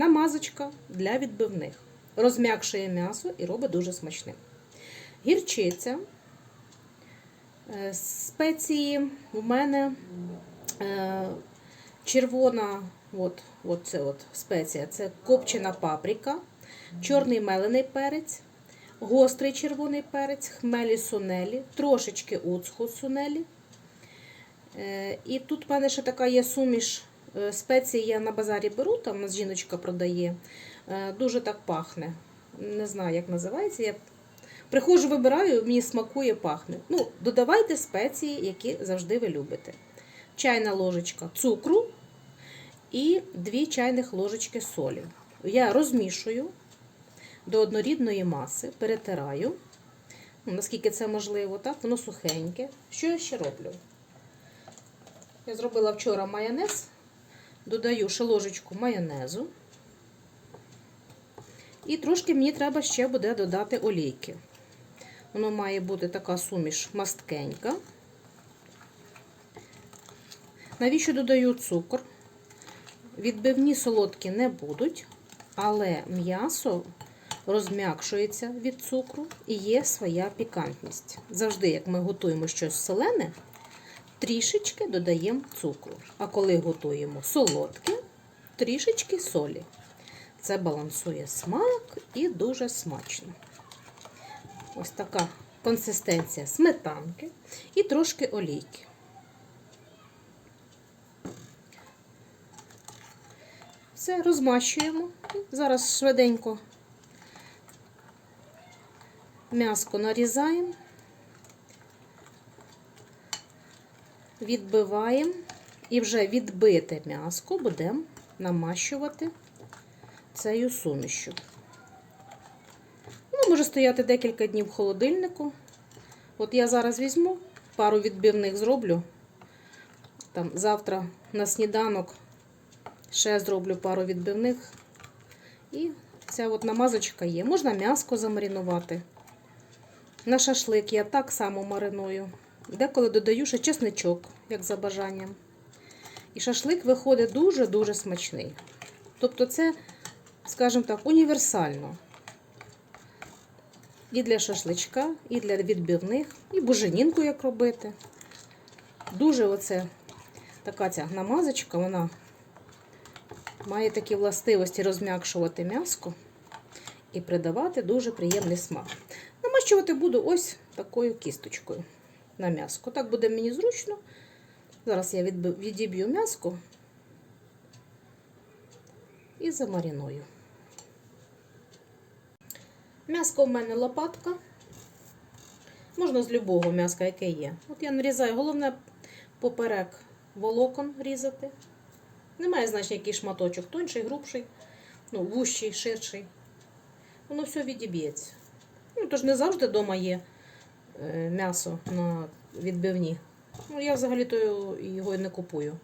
намазочка для відбивних. Розм'якшує м'ясо і робить дуже смачним. Гірчиця. Е, Спеції у мене е, червона, от, от це от спеція, це копчена паприка, чорний мелений перець, гострий червоний перець, хмелі сунелі, трошечки уцху сунелі. Е, І тут в мене ще така є суміш е, спецій, я на базарі беру, там у нас жіночка продає. Е, Дуже так пахне. Не знаю, як називається. Я приходжу, вибираю, мені смакує, пахне. Ну, додавайте спеції, які завжди ви любите. Чайна ложечка цукру і 2 чайних ложечки солі. Я розмішую до однорідної маси, перетираю, ну, наскільки це можливо, так, воно сухеньке. Що я ще роблю? Я зробила вчора майонез, додаю ще ложечку майонезу. І трошки мені треба ще буде додати олійки. Воно має бути така суміш масткенька. Навіщо додаю цукор? Відбивні солодкі не будуть, але м'ясо розм'якшується від цукру і є своя пікантність. Завжди, як ми готуємо щось солене, трішечки додаємо цукру. А коли готуємо солодке, трішечки солі. Це балансує смак і дуже смачно. Ось така консистенція сметанки і трошки олійки. Все, розмащуємо. Зараз швиденько м'яско нарізаємо, відбиваємо і вже відбите м'яско будемо намащувати цією сумішю. Воно може стояти декілька днів в холодильнику. От я зараз візьму, пару відбивних зроблю. Там завтра на сніданок ще зроблю пару відбивних. І ця от намазочка є. Можна м'яско замаринувати. На шашлик я так само мариную. Деколи додаю ще чесничок, як за бажанням. І шашлик виходить дуже-дуже смачний. Тобто це, скажімо так, універсально. І для шашличка, і для відбивних, і буженінку як робити. Дуже оце така ця намазочка, вона має такі властивості розм'якшувати м'яско і придавати дуже приємний смак. Намащувати буду ось такою кісточкою на м'яско. Так буде мені зручно. Зараз я відіб'ю м'яско і замариную. М'яско в мене лопатка. Можна з любого м'яска, яке є. От я нарізаю, головне поперек волокон різати. Немає значення, який шматочок, тонший, грубший, ну, вущий, ширший. Воно все відіб'ється. Ну, тож не завжди вдома є м'ясо на відбивні. Ну, я взагалі то його і не купую,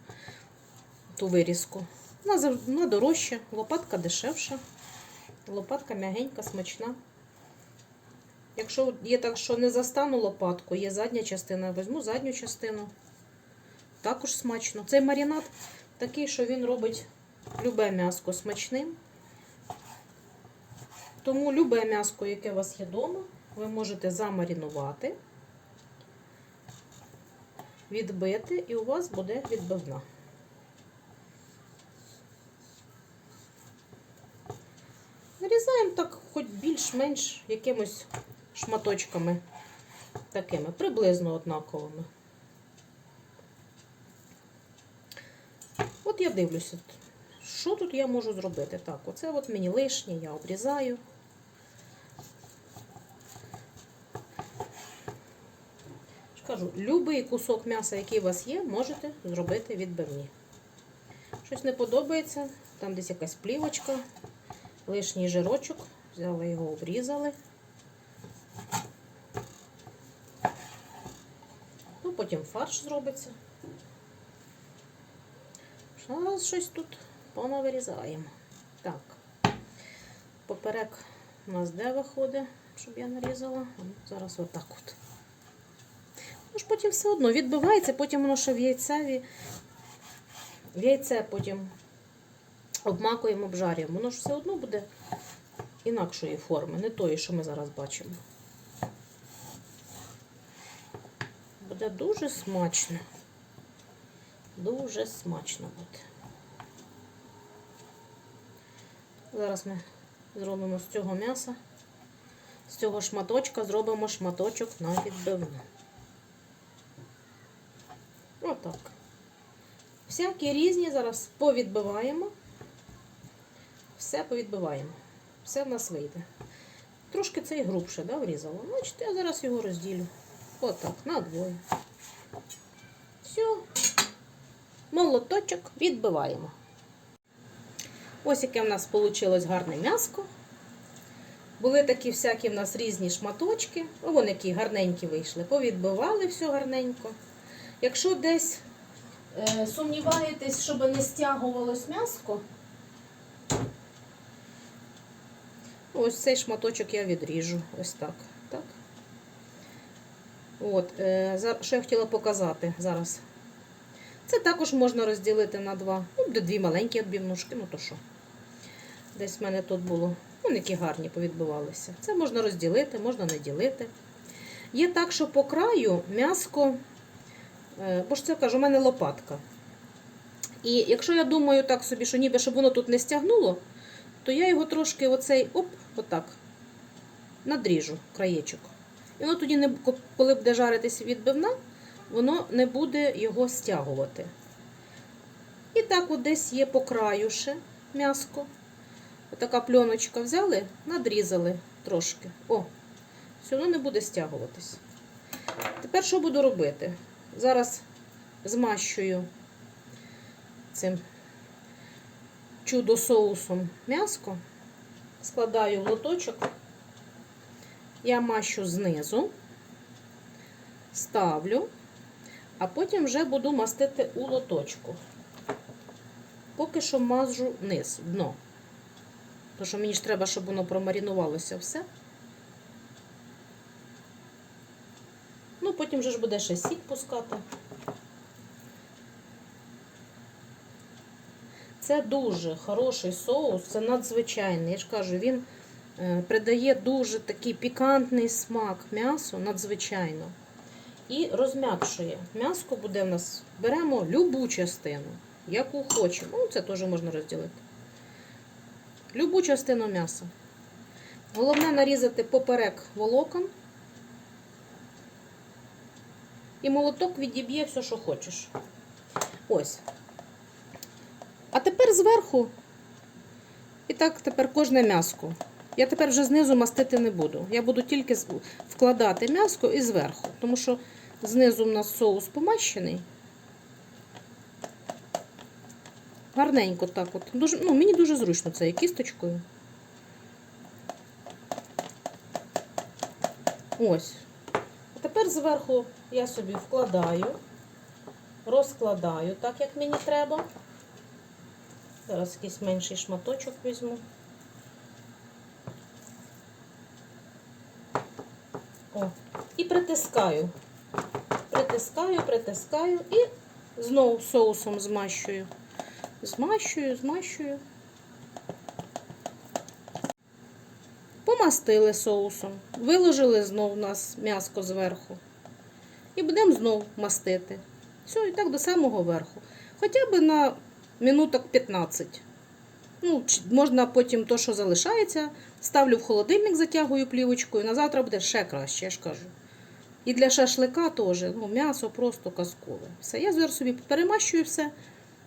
ту вирізку. Вона дорожча, лопатка дешевша. Лопатка м'ягенька, смачна. Якщо є так, що не застану лопатку, є задня частина, візьму задню частину. Також смачно. Цей маринад такий, що він робить любе м'яско смачним. Тому любе м'яско, яке у вас є вдома, ви можете замаринувати, відбити, і у вас буде відбивна. Нарізаємо так, хоч більш-менш якимось шматочками такими, приблизно однаковими. От я дивлюся, що тут я можу зробити? Так, оце от мені лишнє, я обрізаю. Кажу, любий кусок м'яса, який у вас є, можете зробити відбивні. Щось не подобається, там десь якась плівочка, лишній жирочок, взяли його, обрізали. Ну, потім фарш зробиться. Зараз щось тут понавирізаємо. Так, поперек у нас де виходить, щоб я нарізала. Зараз отак от. Ну ж потім все одно відбивається, потім воно ще в яйцеві. В яйце потім обмакуємо, обжарюємо. Воно ж все одно буде інакшої форми, не тої, що ми зараз бачимо. Буде дуже смачно. Дуже смачно буде. Зараз ми зробимо з цього м'яса, з цього шматочка зробимо шматочок на відбивну. Отак. Всякі різні зараз повідбиваємо. Все повідбиваємо. Все в нас вийде. Трошки цей грубше, да, врізало. Значить, я зараз його розділю. Отак, на двоє. Все. Молоточок відбиваємо. Ось яке в нас вийшло гарне м'яско. Були такі всякі в нас різні шматочки. О, вони які гарненькі вийшли. Повідбивали все гарненько. Якщо десь е, сумніваєтесь, щоб не стягувалось м'яско, ось цей шматочок я відріжу. Ось так. так. От, е, що я хотіла показати зараз. Це також можна розділити на два. Ну, дві маленькі відбівнушки, ну то що. Десь в мене тут було. Ну, які гарні повідбивалися. Це можна розділити, можна не ділити. Є так, що по краю м'яско, бо ж це кажу, у мене лопатка. І якщо я думаю так собі, що ніби щоб воно тут не стягнуло, то я його трошки оцей, оп, отак, надріжу краєчок. І воно тоді, не, коли буде жаритись відбивна, воно не буде його стягувати. І так от десь є по краю ще м'яско. Така пленочка взяли, надрізали трошки. О, все одно не буде стягуватись. Тепер що буду робити? Зараз змащую цим чудо-соусом м'яско, складаю в лоточок, я мащу знизу, ставлю, а потім вже буду мастити у лоточку. Поки що мажу низ, дно. Тому що мені ж треба, щоб воно промарінувалося все. Потім вже ж буде ще сік пускати. Це дуже хороший соус, це надзвичайний. Я ж кажу, він е, придає дуже такий пікантний смак м'ясу, надзвичайно. І розм'якшує. М'яско буде в нас, беремо любу частину, яку хочемо. Ну, це теж можна розділити. Любу частину м'яса. Головне нарізати поперек волокон. І молоток відіб'є все, що хочеш. Ось. А тепер зверху, і так тепер кожне м'яско. Я тепер вже знизу мастити не буду. Я буду тільки вкладати м'яско і зверху, тому що знизу в нас соус помащений. Гарненько так от. Дуже, ну, мені дуже зручно це кісточкою. Ось. Тепер зверху я собі вкладаю, розкладаю так, як мені треба. Зараз якийсь менший шматочок візьму. О, і притискаю. Притискаю, притискаю і знову соусом змащую. Змащую, змащую. Помастили соусом. Виложили знов у нас м'яско зверху. І будемо знов мастити. Все, і так до самого верху. Хоча б на минуток 15. Ну, можна потім то, що залишається, ставлю в холодильник, затягую плівочкою. На завтра буде ще краще, я ж кажу. І для шашлика теж, ну, м'ясо просто казкове. Все, я зараз собі перемащую все. У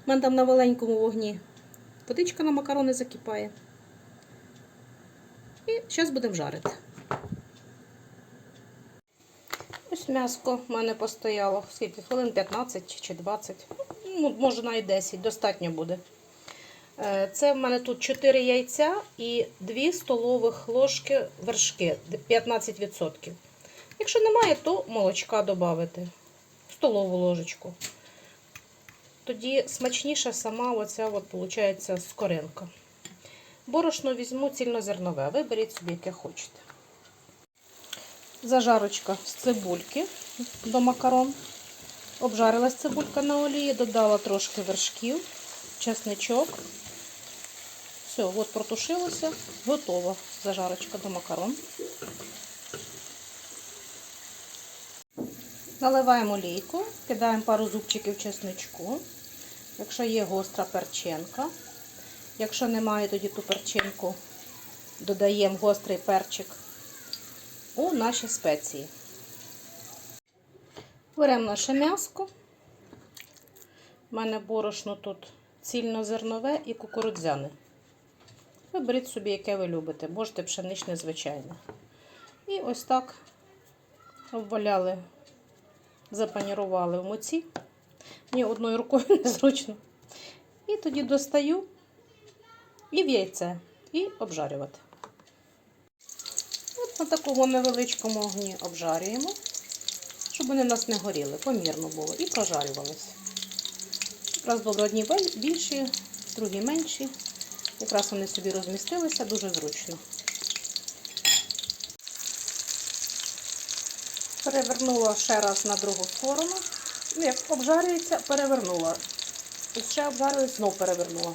мене там на маленькому вогні. Водичка на макарони закипає. І зараз будемо жарити. Ось м'яско в мене постояло. Скільки? Хвилин 15 чи 20. Ну, може навіть 10, достатньо буде. Е, Це в мене тут 4 яйця і 2 столових ложки вершки 15%. Якщо немає, то молочка додати. Столову ложечку. Тоді смачніша сама оця, от, виходить, скоринка. Борошно візьму цільнозернове. Виберіть собі, яке хочете. Зажарочка з цибульки до макарон. Обжарилась цибулька на олії, додала трошки вершків, чесничок, Все, от протушилося, готова зажарочка до макарон. Наливаємо олійку, кидаємо пару зубчиків чесничку. Якщо є гостра перчинка. Якщо немає, тоді ту перчинку додаємо гострий перчик у наші спеції. Беремо наше м'яско. У мене борошно тут цільнозернове і кукурудзяне. Виберіть собі, яке ви любите. Можете пшеничне, звичайне. І ось так обваляли, запанірували в муці. Мені одною рукою незручно. І тоді достаю і в яйце, і обжарювати. От на такому невеличкому огні обжарюємо, щоб вони в нас не горіли, помірно було, і прожарювалися. Якраз були одні більші, другі менші. Якраз вони собі розмістилися дуже зручно. Перевернула ще раз на другу сторону. Ну, як обжарюється, перевернула. І ще обжарюю, знову перевернула.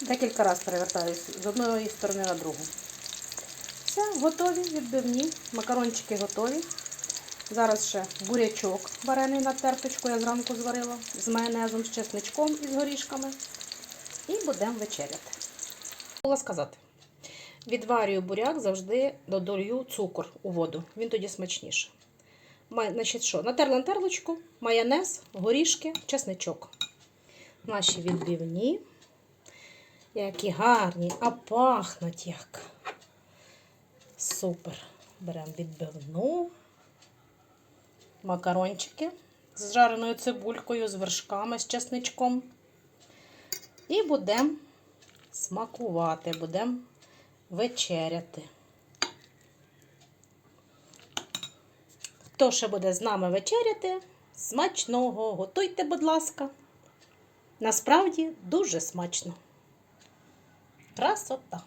Декілька разів перевертаюся з одної сторони на другу. Все, готові відбивні. Макарончики готові. Зараз ще бурячок варений на терточку, я зранку зварила з майонезом, з чесничком і з горішками. І будемо вечеряти. Була сказати. Відварюю буряк, завжди додаю цукор у воду. Він тоді смачніше. Май- Значить, що? Натерла на терлочку, майонез, горішки, чесничок. Наші відбивні. Які гарні, а пахнуть як. Супер. Беремо відбивну. Макарончики з жареною цибулькою, з вершками, з чесничком. І будемо смакувати, будемо вечеряти. Хто ще буде з нами вечеряти? Смачного! Готуйте, будь ласка. Насправді дуже смачно. Красота!